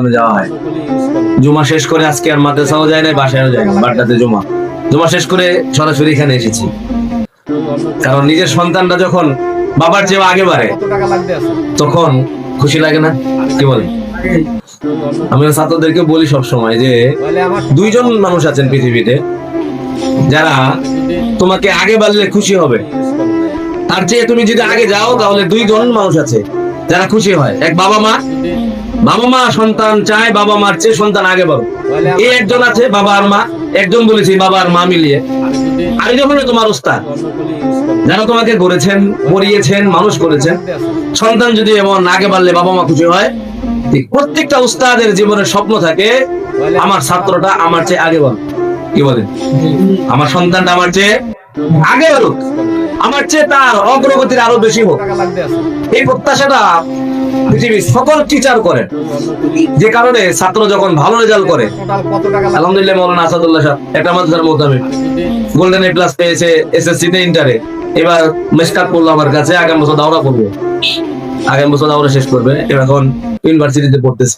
আমি যাওয়া হয়। জুমা শেষ করে আজকে আর মাদ্রাসাও যায় না বাসায়ও যায় না বাড্ডাতে জুমা। জুমা শেষ করে সরাসরি এখানে এসেছি। কারণ নিজের সন্তানটা যখন বাবার চেয়ে আগে বাড়ে, তখন খুশি লাগে না? কি বলে আমি ছাত্রদেরকে বলি সব সময় যে, দুইজন মানুষ আছেন পৃথিবীতে, যারা তোমাকে আগে বাড়লে খুশি হবে। তার চেয়ে তুমি যদি আগে যাও, তাহলে দুইজন মানুষ আছে, যারা খুশি হয়। এক বাবা মা বাবা মা সন্তান চায় বাবা মার চেয়ে সন্তান আগে বাড়ো। এই একজন আছে, বাবা আর মা। একজন বলেছি, বাবা আর মা মিলিয়ে। আরেকজন হলো তোমার উস্তাদ যারা তোমাকে গড়েছেন পড়িয়েছেন মানুষ করেছেন। সন্তান যদি এমন আগে বাড়লে বাবা মা খুশি হয় প্রত্যেকটা উস্তাদের জীবনে স্বপ্ন থাকে, আমার ছাত্রটা আমার চেয়ে আগে বল কি বলে? আমার সন্তানটা আমার চেয়ে আগে বাড়ুক। আমার চেয়ে তার অগ্রগতির আরও বেশি হোক। এই প্রত্যাশাটা পৃথিবীর সকল টিচার করে যে কারণে ছাত্র যখন ভালো রেজাল্ট করে, আলহামদুলিল্লাহ মৌলানা আসাদুল্লাহ সাহেব, একটা মাদ্রাসার মোতাবেক গোল্ডেন এ প্লাস পেয়েছে এসএসসি তে ইন্টারে এবার মেসকাট পড়ল আমার কাছে, আগামী বছর দাওরা করব আগামী বছর দাওরা শেষ করবে। এখন ইউনিভার্সিটিতে পড়তেছে।